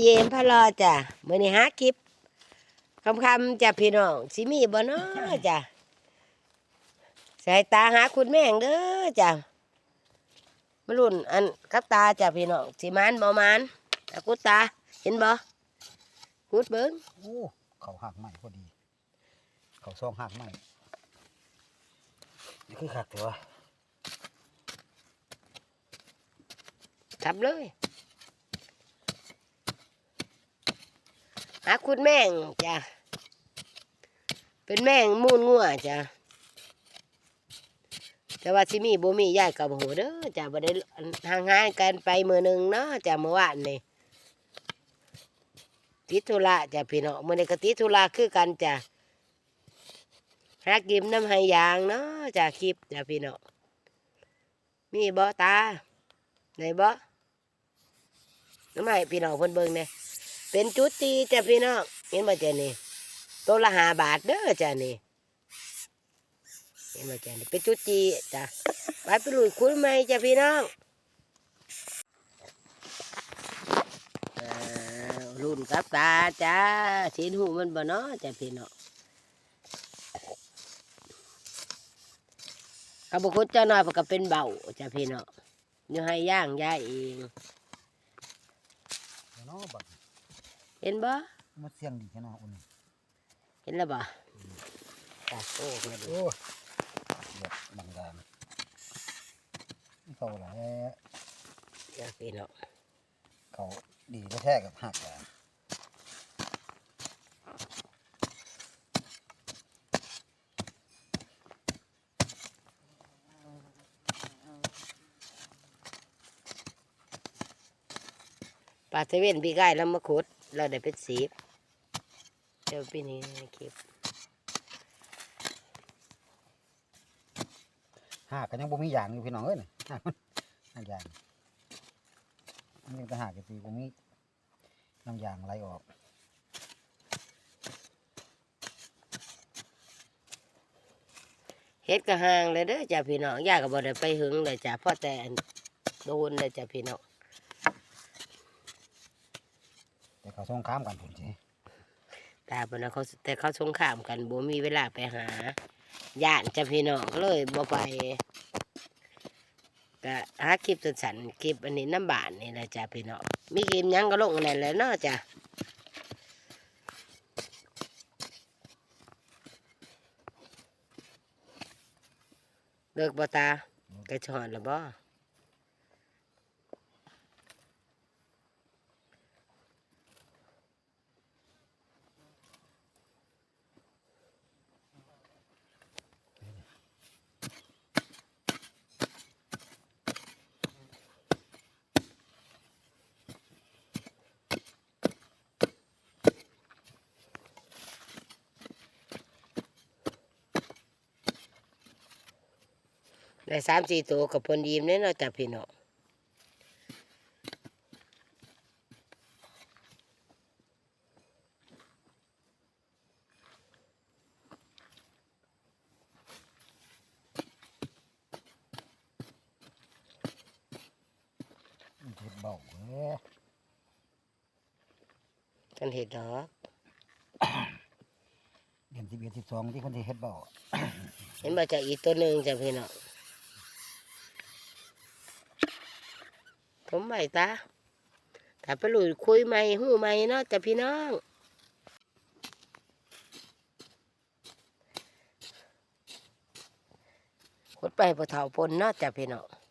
เยมพะรอจ้ะมื้อนี้หาคลิปคำคำๆจ้ะพี่น้องสิมีบ่เนาะจ้ะสายตาหาคุณแม่งเด้อจ้ะมารุ่นอันกับตาจ้ะพี่น้องสิมานบ่มานตากุดตาเห็นบ่กุดเบิ่งโอ้เขาหักใหม่พอดี เขาซองหักใหม่นี่คือขักตัวทับเลย หาคุณแม่งจ้ะเป็นแม่งมูนงัวจ้ะแต่ว่าสิมีบ่มียายกับโหเด้อจ้ะบ่ได้ห่างหายกันไปมือหนึ่งเนาะจ้ะเมื่อวานนี่ติดธุระจ้ะพี่น้องมื้อนี้ก็ติดธุระคือกันจ้ะหากิมน้ำให้ยางเนาะจ้ะคลิปจ้ะพี่น้องมีบ่ตาได้บ่น้ำให้พี่น้องเพิ่นเบิ่งแหน่ย เป็นจุดตีจ้ะพี่น้องเห็นบ่จ้ะนี่ตัวละหาบาทเด้อจ้ะนี่เห็นไหมจ้ะนี่เป็นจุดจีจ้ะไปไปลุยคุยไหมจ้ะพี่น้องรุ่นกับตาจ้าสีหูมันบ่เนาะจ้ะพี่น้องกระบุคุดเจ้าน้อยก็เป็นเบาจ้ะพี่น้องอยู่ให้ย่างย่าเองเนาะบัด เห็นบ่มาเสียงดีแค่นาะอุ่นเห็นแล้วบ่ตาโอ้เห็นโอ้เดือดบังดานนี่เขาแหละจ้ะพี่น้องเขาดีแท้ๆกับหักอะปลาเทเว่นพี่ไก่แล้วมาขุด เราได้เป็นสีเดี๋ยวพี่นี้ในคลิปหักกันยังบ่มีอย่างอยู่พี่น้องเอ้ยนี่หักมันหักอย่างมันยังจะหักกันสิบ่มีน้ำยางไหลออกเฮ็ดก็ห่างเลยเด้อจ้ะพี่น้องย่าก็บ่ได้ไปหึงเลยจ้ะเพราะแต่อันโดนเลยจ้ะพี่น้อง แต่ เขาส่งข้ามกันผุนสิตาบ่นะเขาแต่เขาสงครามกันบ่มีเวลาไปหาย่านจ้ะพี่น้องก็เลยบ่ไปก็หาคลิปสั้นๆคลิปอันนี้น้ำบานนี่แหละจ้ะพี่น้องมีคลิปหยังก็ลงอันนั้นแหละเนาะจ้ะเลิกบ่ตากระชอนแล้วบ่ ได้สามสี่ตัวกับพลยีมเนี่ยเนาะจ้ะพี่น้องมันเฮ็ดเบาเว้ยกันเห็ดดอกเดือนสิบเอ็ดสิบสองที่คนที่เฮ็ดเบาเห็นมาจากอีกตัวหนึ่งจ้ะพี่น้อง ผมใบตาถ้าไปหลุยคุยใหม่หูใหม่เนาะจ้ะพี่น้องขดไปพอเท่าปนเนาะจ้ะพี่น้อง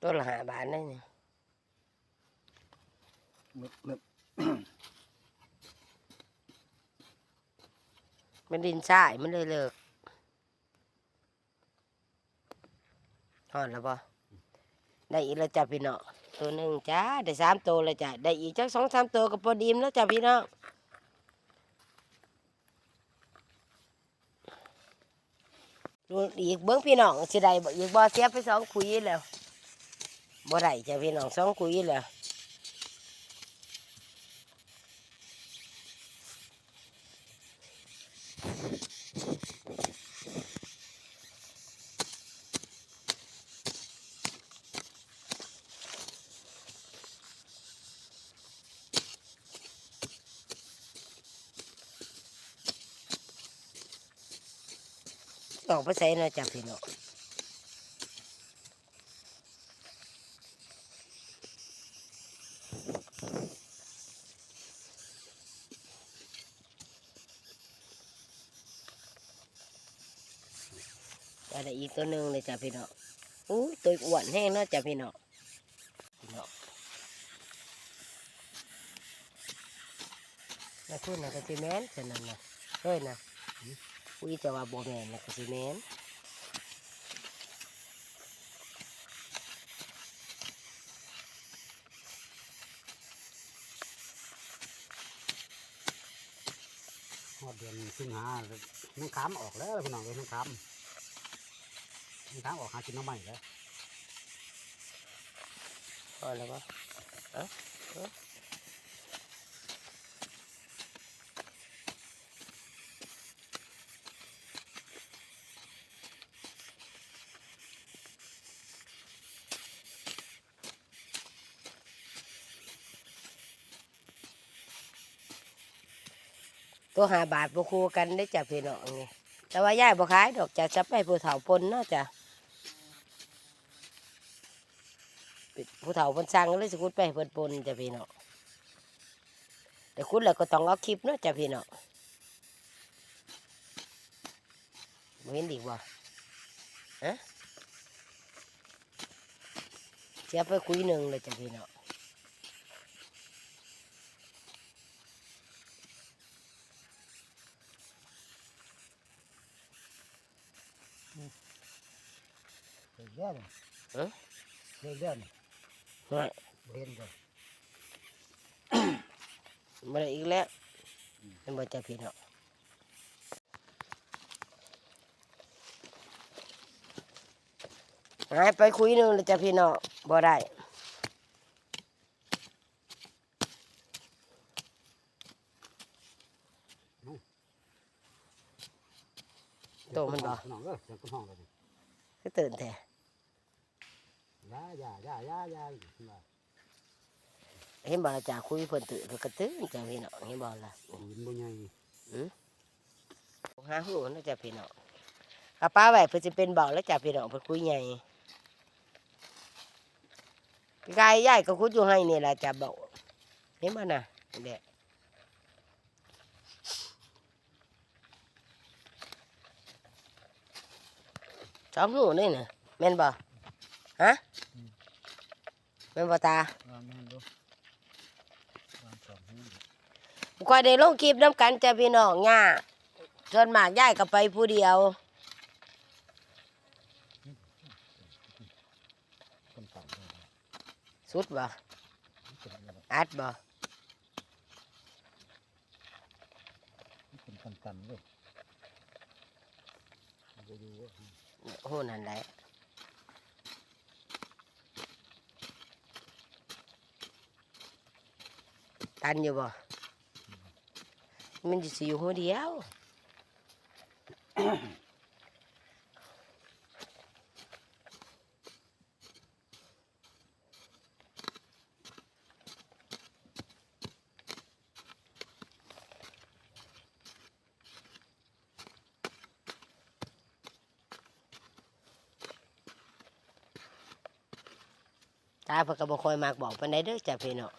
ตัวละหาบาทได้เนี่ยมึกมึกมันดินทรายมันเลยเลิกฮอดแล้วบ่ได้อีกแล้วจ้ะพี่น้องตัวหนึ่งจ้าได้สามตัวแล้วจ้ะได้อีกจักสองสามตัวก็พอดีมแล้วจ้ะพี่น้องดูอีกเบิ้งพี่น้องสิได้บ่อีกบ่เสียไปสองคุยแล้ว บ่ได้จ้ะพี่น้องสองคุยแล้วออกไปใส่นะจ๊ะพี่น้อง อะไรอีกตัวหนึ่งเลยจ้ะพี่น้องอู้ตัวอ้วนแห้งเนาะจ้ะพี่น้องพี่น้องนะคุณนะก็สิแม่นฉะนั้นนะเฮ้ยนะอุ้ยจะว่าโบแมนนะก็สิแมนฮอดเดือนสิงหานังขามออกแล้วพี่น้องเลยนังขาม นังขามออกหากินน้ำใหม่แล้วพอแล้วปะเอ้าเอ้าตัวหาบาทบ่คูกันได้จ้ะพี่น้องนี่แต่ว่าย่ายบ่ขายดอกจะจะไปผู้เฒ่าปนเนาะจ้ะ ผู้เฒ่าเพิ่นสั่งเลยสิคุดไปให้เพิ่นปนจ้ะพี่น้องแต่คุดแล้วก็ต้องเอาคลิปเนาะจ้ะพี่น้องบ่เห็นอีกบ่ฮะเสียไปคุยหนึ่งเลยจ้ะพี่น้องเด็กเดือนเอ้อเด็กเดือน เฮ้ยบ่เห็นเลยมาได้อีกแล้วเห็นบ่จ้ะพี่น้องหายไปคุยหนึ่งเลยจ้ะพี่น้องบ่ได้โตมันบ่พี่น้องเอ้ยเสียงคนห้องเลยก็ตื่นแท้ ยาย่าย่าย่าย่าว่าเห็นบ่ละจ้ะคุยเพิ่นตื่นเพิ่นก็ตื่นจ้ะพี่น้องเห็นบ่ล่ะยินบ่ใหญ่หือหาหูนะจ้ะพี่น้องกระป้าไว้เพื่อจะเป็นเบาแล้วจ้ะพี่น้องเพื่อคุยใหญ่กายยายก็คุดอยู่ให้นี่แหละจ้ะเบาเห็นบ่น่ะเด็กสองหูนี่น่ะแม่นบ่ ฮะแม่นบ่ตาว่าแม่นดูวางสองหูบ่ค่อยได้ลงคลิปน้ำกันจ้ะพี่น้องย่าส่วนมากยายก็ไปผู้เดียวคนต่ำเลยสุดบ่มันเป็นอะไรอัดบ่มันเป็นตันๆเลยมันจะอยู่ว่าหูนั่นแหละ ตันอยู่บ่ มันจะสิอยู่หัวเดียวตาเพิ่นก็บ่ค่อยมักบอกปานใดเด้อจ้ะพี่น้อง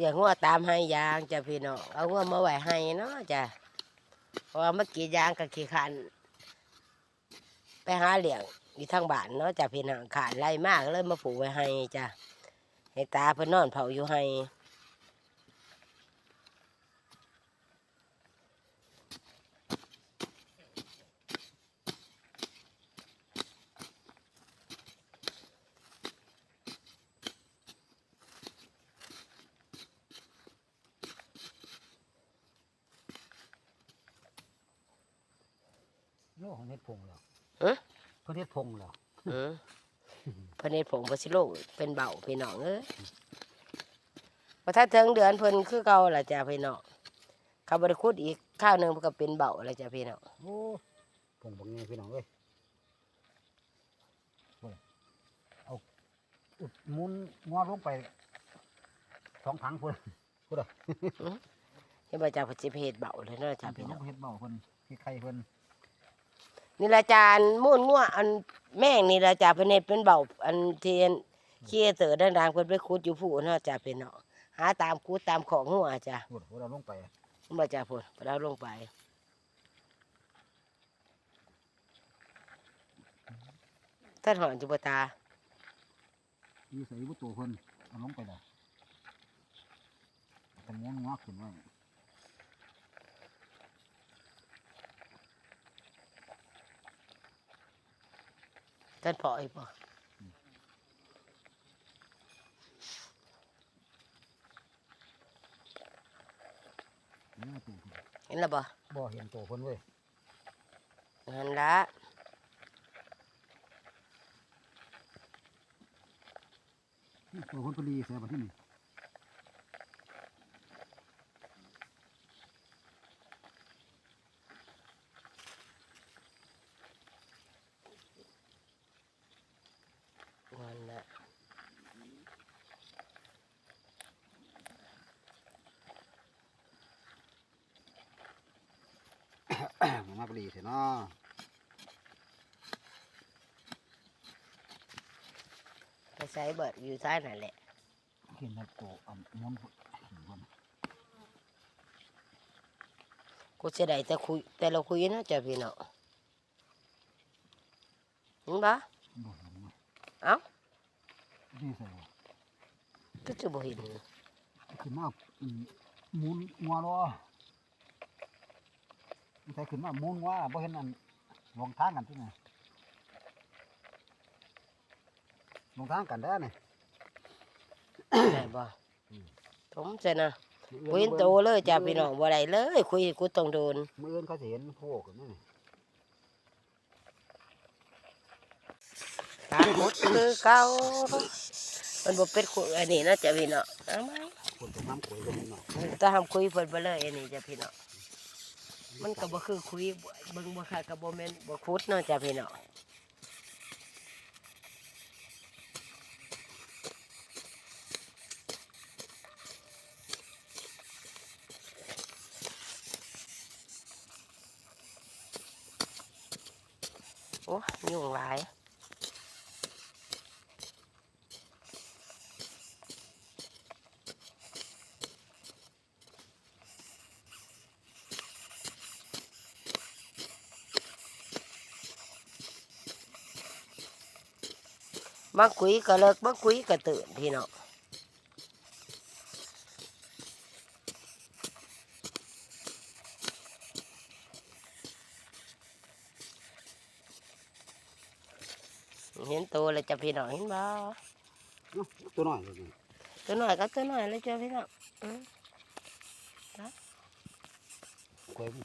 เดี๋ยวงัวตามให้ยางจ้ะพี่น้องเอางัวมาไว้ให้เนาะจ้ะเพราะว่าเมื่อกี้ยางก็ขี้ขันไปหาเหลี่ยงอยู่ทางบ้านเนาะจ้ะพี่น้องขาดไรมากเลยมาผูกไว้ให้จ้ะให้ตาเพิ่นนอนเผาอยู่ให้ อ้ของเฮ็ดพงแล้วเอ๊ะเพิ่นเฮ็ดพงแล้วอืมเพิ่นเฮ็ดผงบ่สิโลกเป็นเบาพี่น้องเอ้ยบ่ถ้าถึงเดือนเพิ่นคือเก่าล่ะจ้ะพี่น้องเขาบ่ได้ขุดอีกข้าวหนึงมันก็เป็นเบาแล้วจ้ะพี่น้องโอ้พงบักใหญ่พี่น้องเอ้ยโอ้ยเอาอุดหมุนงอลงไปสองถังพุ่นพุ่นอะเฮ็ดบ่จ้ะเพิ่นสิไปเฮ็ดเบาเลยเนาะจ้ะพี่พี่น้น้อองงเฮ็ดเบาเพิ่นที่ไข่เพิ่น นี่ละจานมูนงัวอันแม่งนี่ละจ้ะเพิ่นเฮ็ดเป็นเบาอันที่อันขี้เตอดังๆเพิ่นไปขุดอยู่ผู้เนาะจ้ะพี่น้องหาตามขุดตามของงัวจ้ะพุ่นพุ่นเอาลงไปบ่จ้ะพุ่นบ่ได้เอาลงไปท่านหอนจุบตามีใส่บุตัวเพิ่นเอาลงไปแล้วแต่ม้วนงอขึ้นไว้ ท่านพออีกบ่นี่ตัวเพิ่นเห็นแล้วบ่บ่เห็นตัวเพิ่นเว้ยนั่นละนี่ตัวเพิ่นพอดีใส่บัดที่นี่นั่นละ มันมาพอดีใส่เนาะ ไปใส่เบิด อยู่ซ้ายนั่นแหละเห็นแล้วตัวอ่ำม้วนพุ่นเพิ่นกูสิได้แต่คุยแต่เราคุยเนาะจ้ะพี่น้องเห็นบ่บ่เห็นมั้ยเอ้านี่ใส่บ่ก็จะบ่เห็นขึ้นมาอืมหมุนงัวรอมันใส่ขึ้นมาหมุนงัวบ่เห็นอันลงทางกันที่ไหนลงทางกันได้อนี่ ได้บ่ผมจะนะคุยโตเลยจ้ะพี่น้องบ่ได้เลย คุยกูต้องโดนมื้ออื่นเขาสิเห็นโผล่ขึ้นมานี่ตามหมดคือเก่ามันบ่เป็นคุยอันนี้เนาะจ้ะพี่น้องเอาไหมคนตกน้ำกลวยก็มีเนาะถ้าทำคุยเพิ่นบ่เลยอันนี้จ้ะพี่น้องมันก็บ่คือคุยบ่เบิ่งบ่ค่ะก็บ่แม่นบ่คุดเนาะจ้ะพี่น้อง โอ้ยุ่งหลายมาคุยก็เลิกมาคุยก็ตื่นพี่น้อง เห็นตัวเลยจ้ะพี่น้องเห็นบ่เอ้าตัวน้อยเลยนี่ตัวหน่อยก็ตัวหน่อยเลยจ้ะพี่น้องอืมกลวยมัน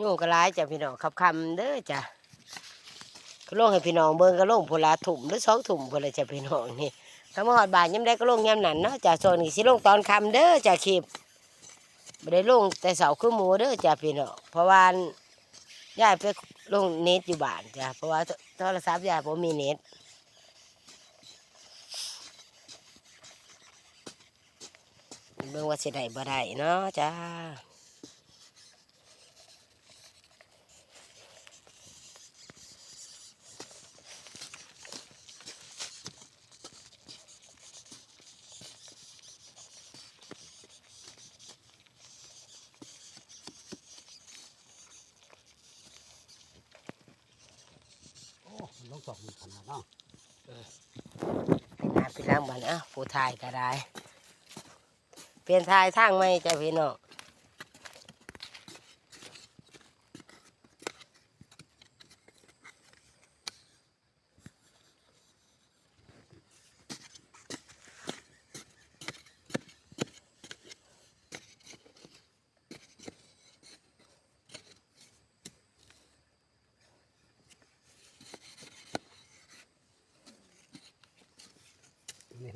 ยุ่งก็ร้ายจ้ะพี่น้องขับคำเด้อจ้ะก็ลงให้พี่น้องเบิ่งก็ลงพนลาถุ่มหรือสองถุ่มพนละจ้ะพี่น้องนี่ถ้ามาหอดบานยามได้ก็ลงยามนั้นเนาะจ้ะโซนนี้สิลงตอนคำเด้อจ้ะคลิป ไม่ได้ลงแต่เสาคือหมูเด้อจ้ะพี่น้องเพราะว่าย่ายไปลงเน็ตอยู่บ้านจ้ะเพราะว่าโทรศัพท์ย่ายผมมีเน็ตเบิ่งว่าสิได้บ่ได้เนาะจ้า โอ้มันต้องสอบมันขนาดเนาะ พี่นาพี่ล้างบ้านอะผู้ทายก็ได้ เปลี่ยนทายทางไม่จะพี่น้อง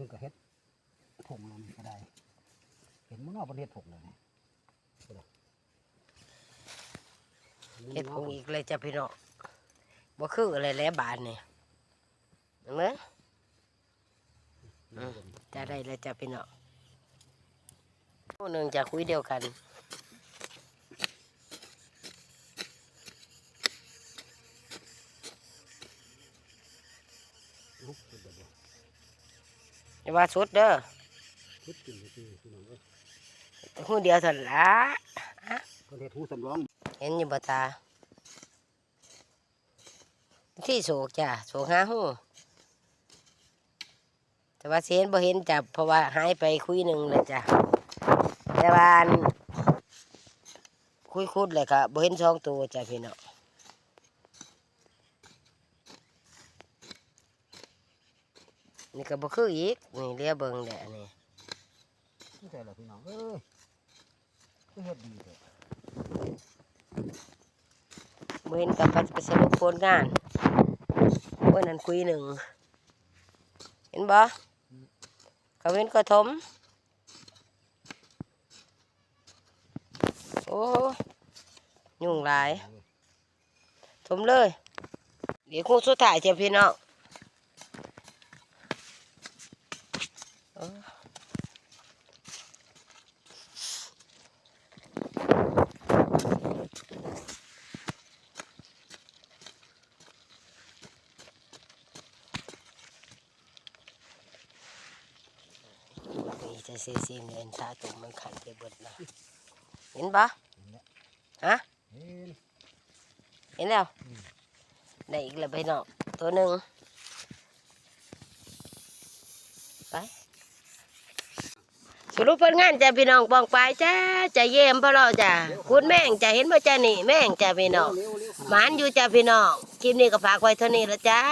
ขึ้นก็เฮ็ดผงแล้วนี่ก็ได้ เห็น มันเนอกประเทศผงเลยนี่เฮ็ดผงอีกเลยจ้ะพี่น้องบ่คืออะไรแล้วบาดนี่ยเห็นไหมจะได้แล้วจ้ะพี่น้องผู้หนึ่งจะคุยเดียวกันลุกขึ้นเดี๋ยวบ่อย่าว่าสุดเด้อ หูเดียวเท่านั้นละประเทศหูสำรอง เห็นอยู่บ่ตา ที่โศกจ้ะโศกหาหูแต่ว่าสิเห็นบ่เห็นจ้ะเพราะว่าหายไปคุยหนึ่งเลยจ้ะแต่ว่าอันคุยคุดเลยค่ะบ่เห็นสองตัวจ้ะพี่น้องนี่ก็บ่คืออีกนี่เรียเบิ่งแหละนี่ไม่ใช่หรอกพี่น้องเอ้ยก็ เฮ็ดดีเถอะบ่เห็นกับปัดไปสรุปผลงานเมื่อนั้นคุยหนึ่ง เห็นบ่เขาเห็นกระทม โอ้ยุ่งหลายถมเลย เดี๋ยวคงสุดท้ายเจ้าพี่น้อง นี่จะเสียเสียเงินตาตุมันขันไปเบิดนะเห็นปะฮะเห็นเห็นแล้วได้อีกแล้วพี่น้องตัวหนึ่งไปสรุปผลงานจ้ะพี่น้องปองไปจ้าจะเยี่ยมพ่อเราจ้ะคุณแม่งจะเห็นบ่จ้านี่แม่งจ้ะพี่น้องหมานอยู่จ้ะพี่น้องคลิปนี้ก็ฝากไว้เท่านี้ละจ้า